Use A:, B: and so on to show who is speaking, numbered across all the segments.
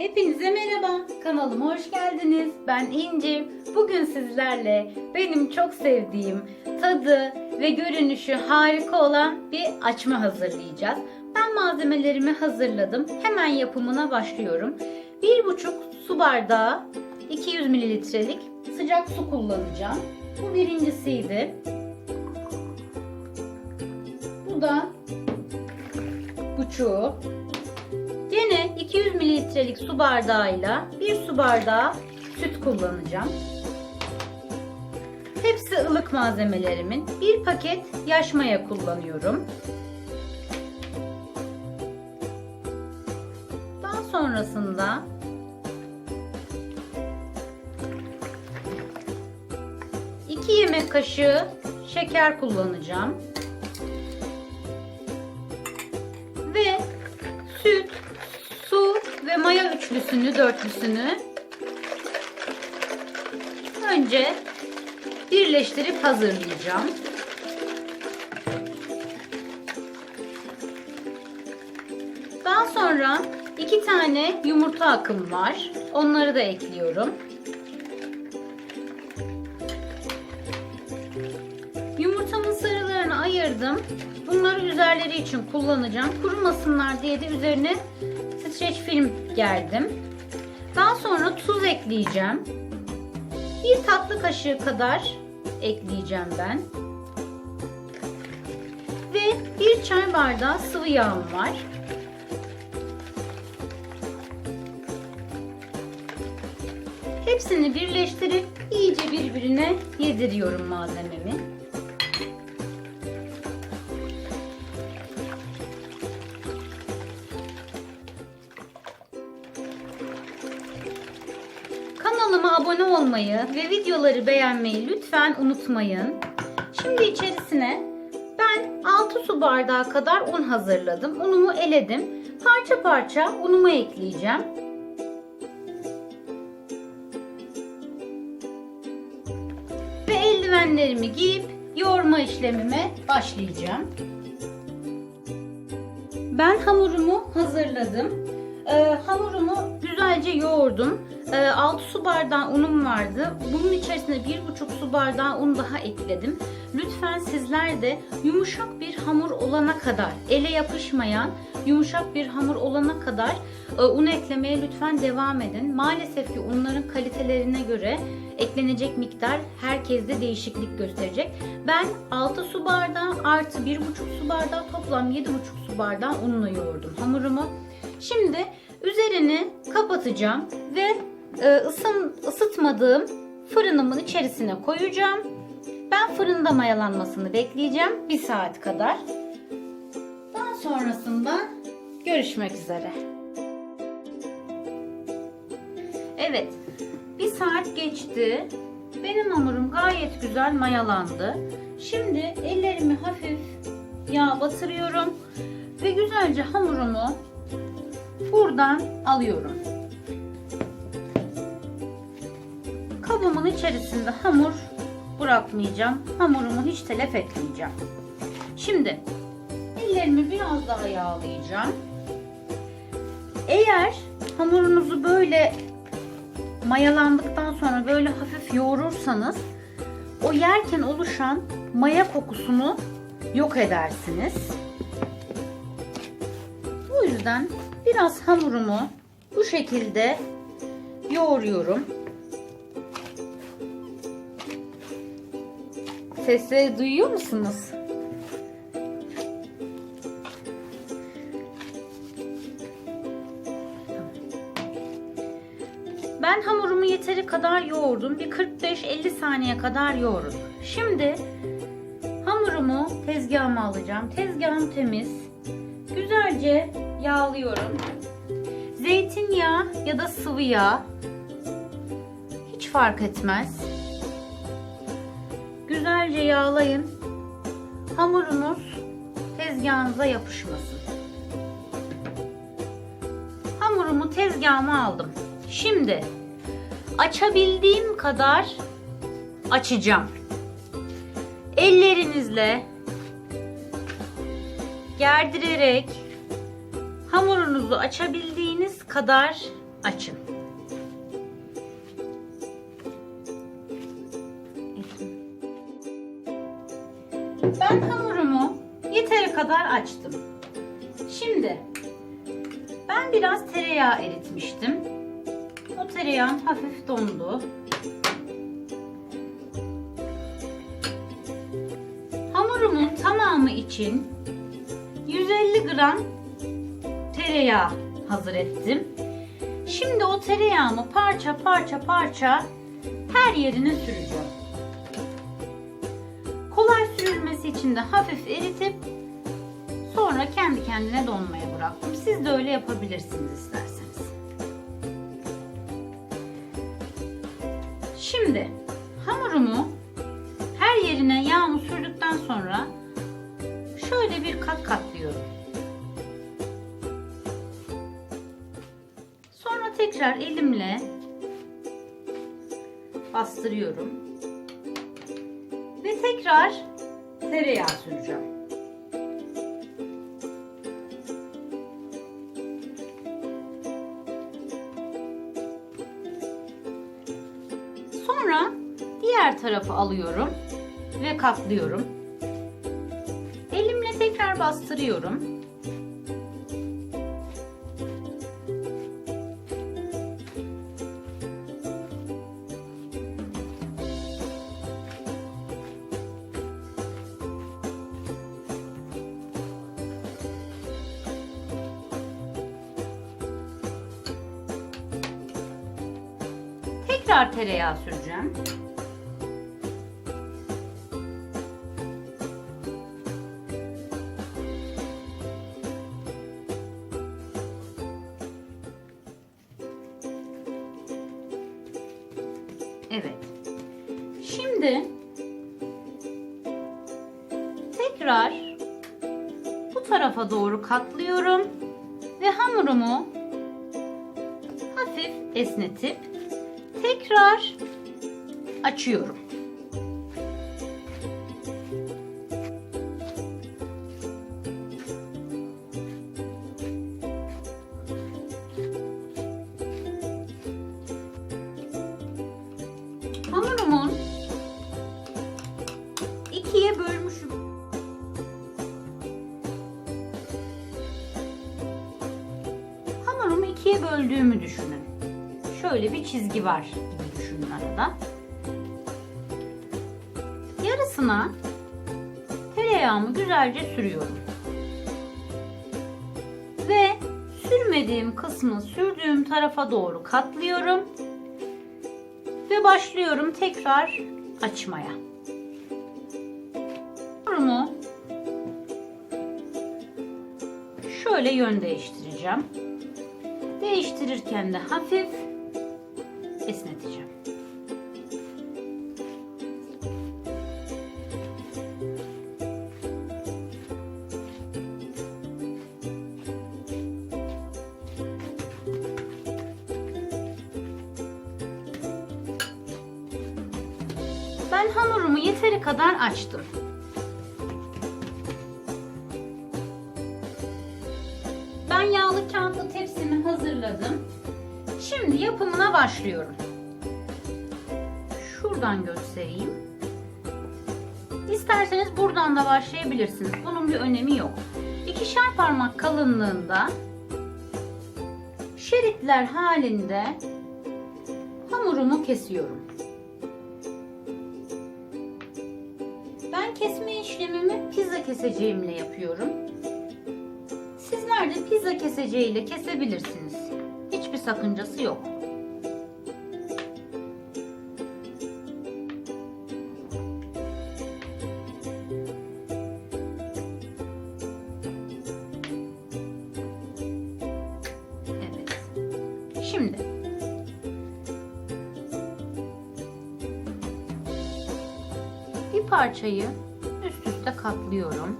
A: Hepinize merhaba. Kanalıma hoş geldiniz. Ben İnci. Bugün sizlerle benim çok sevdiğim tadı ve görünüşü harika olan bir açma hazırlayacağız. Ben malzemelerimi hazırladım. Hemen yapımına başlıyorum. 1,5 su bardağı 200 mililitrelik sıcak su kullanacağım. Bu birincisiydi. Bu da buçuğu. Gene 200 mililitrelik su bardağıyla bir su bardağı süt kullanacağım. Hepsi ılık malzemelerimin. Bir paket yaş maya kullanıyorum. Daha sonrasında yemek kaşığı şeker kullanacağım. Maya üçlüsünü, dörtlüsünü önce birleştirip hazırlayacağım. Daha sonra iki tane yumurta akım var. Onları da ekliyorum. Yumurtamın sarılarını ayırdım. Bunları üzerleri için kullanacağım. Kurumasınlar diye de üzerine streç film gerdim. Daha sonra tuz ekleyeceğim. Bir tatlı kaşığı kadar ekleyeceğim ben. Ve bir çay bardağı sıvı yağım var. Hepsini birleştirip iyice birbirine yediriyorum malzememi. Abone olmayı ve videoları beğenmeyi lütfen unutmayın. Şimdi içerisine ben 6 su bardağı kadar un hazırladım. Unumu eledim. Parça parça unumu ekleyeceğim. Ve eldivenlerimi giyip yoğurma işlemime başlayacağım. Ben hamurumu hazırladım. Ee, hamurumu güzelce yoğurdum. Ee, 6 su bardağı unum vardı. Bunun içerisine 1,5 su bardağı un daha ekledim. Lütfen sizler de yumuşak bir hamur olana kadar, ele yapışmayan yumuşak bir hamur olana kadar e, un eklemeye lütfen devam edin. Maalesef ki unların kalitelerine göre eklenecek miktar herkeste değişiklik gösterecek. Ben 6 su bardağı artı 1,5 su bardağı toplam 7,5 su bardağı unla yoğurdum hamurumu. Şimdi üzerini kapatacağım ve ısın, ısıtmadığım fırınımın içerisine koyacağım. Ben fırında mayalanmasını bekleyeceğim bir saat kadar. Daha sonrasında görüşmek üzere. Evet, bir saat geçti. Benim hamurum gayet güzel mayalandı. Şimdi ellerimi hafif yağ batırıyorum ve güzelce hamurumu buradan alıyorum. Kabımın içerisinde hamur bırakmayacağım. Hamurumu hiç telef etmeyeceğim. Şimdi ellerimi biraz daha yağlayacağım. Eğer hamurunuzu böyle mayalandıktan sonra böyle hafif yoğurursanız o yerken oluşan maya kokusunu yok edersiniz. Bu yüzden biraz hamurumu bu şekilde yoğuruyorum. Sesleri duyuyor musunuz? Ben hamurumu yeteri kadar yoğurdum. Bir 45-50 saniye kadar yoğurdum. Şimdi hamurumu tezgahıma alacağım. Tezgahım temiz. Güzelce yağlıyorum. Zeytinyağı ya da sıvı yağ hiç fark etmez. Güzelce yağlayın. Hamurunuz tezgahınıza yapışmasın. Hamurumu tezgahıma aldım. Şimdi açabildiğim kadar açacağım. Ellerinizle gerdirerek hamurunuzu açabildiğiniz kadar açın. Ben hamurumu yeteri kadar açtım. Şimdi ben biraz tereyağı eritmiştim. O tereyağım hafif dondu. Hamurumun tamamı için 150 gram tereyağı hazır ettim. Şimdi o tereyağımı parça parça parça her yerine süreceğim. Sürülmesi için hafif eritip sonra kendi kendine donmaya bıraktım. Siz de öyle yapabilirsiniz isterseniz. Şimdi hamurumu her yerine yağımı sürdükten sonra şöyle bir kat katlıyorum. Sonra tekrar elimle bastırıyorum. Ve tekrar tereyağı süreceğim. Sonra diğer tarafı alıyorum ve katlıyorum. Elimle tekrar bastırıyorum. Tereyağı süreceğim. Evet. Şimdi tekrar bu tarafa doğru katlıyorum ve hamurumu hafif esnetip tekrar açıyorum. Hamurumun ikiye bölmüşüm. Hamurumu ikiye böldüğümü düşünün. Şöyle bir çizgi var gibi düşünün arada. Yarısına tereyağımı güzelce sürüyorum. Ve sürmediğim kısmı sürdüğüm tarafa doğru katlıyorum ve başlıyorum tekrar açmaya. Hamurumu şöyle yön değiştireceğim. Değiştirirken de hafif esneteceğim. Ben hamurumu yeteri kadar açtım. Ben yağlı kağıtlı tepsimi hazırladım. Şimdi yapımına başlıyorum. Şuradan göstereyim. İsterseniz buradan da başlayabilirsiniz. Bunun bir önemi yok. İkişer parmak kalınlığında şeritler halinde hamurumu kesiyorum. Ben kesme işlemimi pizza keseceğimle yapıyorum. Sizler de pizza keseceğiyle kesebilirsiniz. Sakıncası yok. Evet. Şimdi bir parçayı üst üste katlıyorum.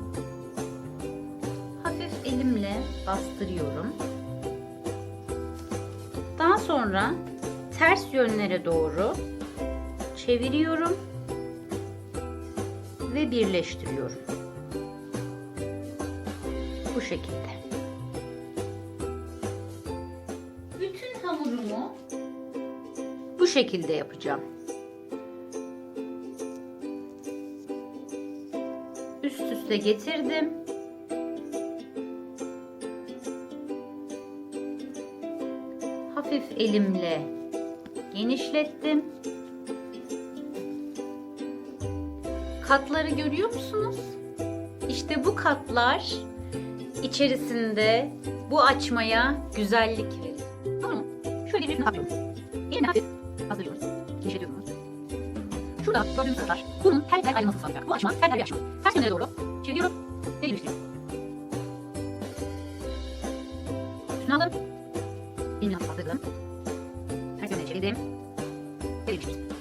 A: Hafif elimle bastırıyorum. Sonra ters yönlere doğru çeviriyorum ve birleştiriyorum. Bu şekilde. Bütün hamurumu bu şekilde yapacağım. Üst üste getirdim. Elimle genişlettim. Katları görüyor musunuz? İşte bu katlar içerisinde bu açmaya güzellik verir. Tamam mı? Şöyle birbirine kapıyoruz. Elini hafif hazırlıyoruz. Genişletiyoruz. Şurada gördüğünüz katlar. Bunun tel tel ayrılması sağlayacak. Bu açma tel tel bir açma. Ters yönlere doğru çeviriyorum ve birleştiriyorum. Üstüne aldım. Elini hafif bastırdım. Ters yöne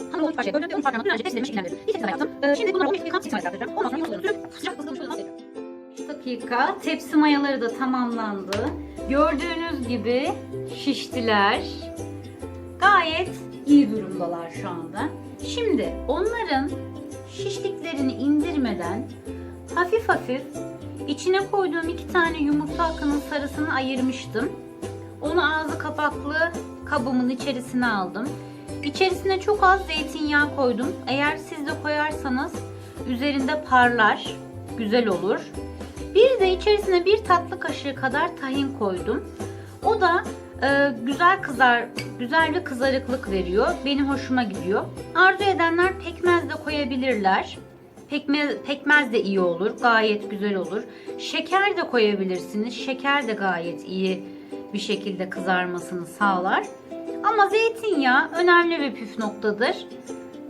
A: Ben hamur olmuş parçaya böldüm ve 10 parçanın önce tepsilerimi şekillendirdim. İlk tepsiler yaptım. Ee, şimdi bunları 15 dakika mayası yaptıracağım. Ondan sonra yumurtalarını sürüp sıcak ısıtılmış fırına atıyorum. 5 dakika tepsi mayaları da tamamlandı. Gördüğünüz gibi şiştiler. Gayet iyi durumdalar şu anda. Şimdi onların şişliklerini indirmeden hafif hafif içine koyduğum iki tane yumurta akının sarısını ayırmıştım. Onu ağzı kapaklı kabımın içerisine aldım. İçerisine çok az zeytinyağı koydum. Eğer siz de koyarsanız üzerinde parlar, güzel olur. Bir de içerisine bir tatlı kaşığı kadar tahin koydum. O da e, güzel kızar, güzel bir kızarıklık veriyor. Benim hoşuma gidiyor. Arzu edenler pekmez de koyabilirler. Pekmez, pekmez de iyi olur, gayet güzel olur. Şeker de koyabilirsiniz. Şeker de gayet iyi bir şekilde kızarmasını sağlar. Ama zeytinyağı önemli bir püf noktadır.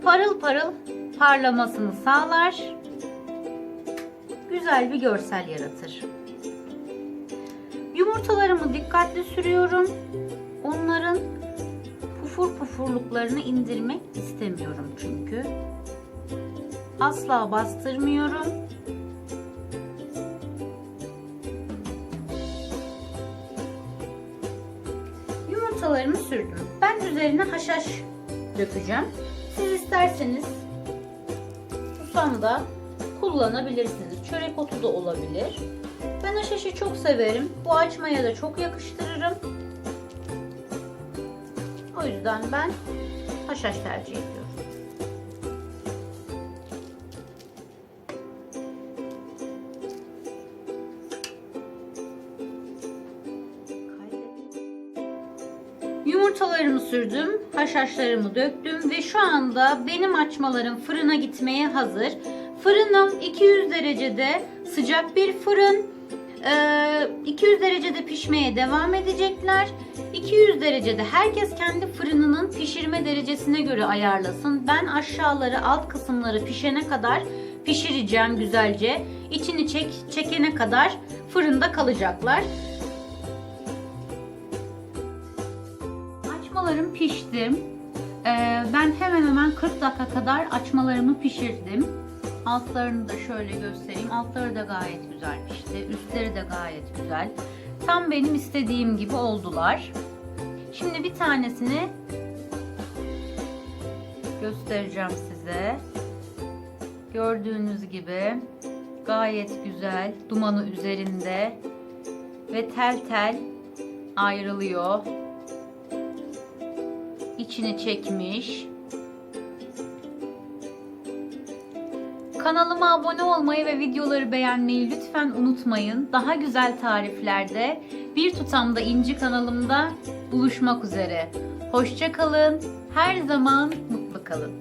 A: Parıl parıl parlamasını sağlar. Güzel bir görsel yaratır. Yumurtalarımı dikkatli sürüyorum. Onların pufur pufurluklarını indirmek istemiyorum çünkü. Asla bastırmıyorum. Yumurtalarımı sürdüm. Ben üzerine haşhaş dökeceğim. Siz isterseniz susam da kullanabilirsiniz. Çörek otu da olabilir. Ben haşhaşı çok severim. Bu açmaya da çok yakıştırırım. O yüzden ben haşhaş tercih ediyorum. Sürdüm, haşhaşlarımı döktüm ve şu anda benim açmalarım fırına gitmeye hazır. Fırınım 200 derecede sıcak bir fırın. Ee, 200 derecede pişmeye devam edecekler. 200 derecede herkes kendi fırınının pişirme derecesine göre ayarlasın. Ben aşağıları alt kısımları pişene kadar pişireceğim güzelce. İçini çek, çekene kadar fırında kalacaklar. Açmalarım pişti. Ee, ben hemen hemen 40 dakika kadar açmalarımı pişirdim. Altlarını da şöyle göstereyim. Altları da gayet güzel pişti. Üstleri de gayet güzel. Tam benim istediğim gibi oldular. Şimdi bir tanesini göstereceğim size. Gördüğünüz gibi gayet güzel. Dumanı üzerinde ve tel tel ayrılıyor içini çekmiş. Kanalıma abone olmayı ve videoları beğenmeyi lütfen unutmayın. Daha güzel tariflerde bir tutamda inci kanalımda buluşmak üzere. Hoşça kalın. Her zaman mutlu kalın.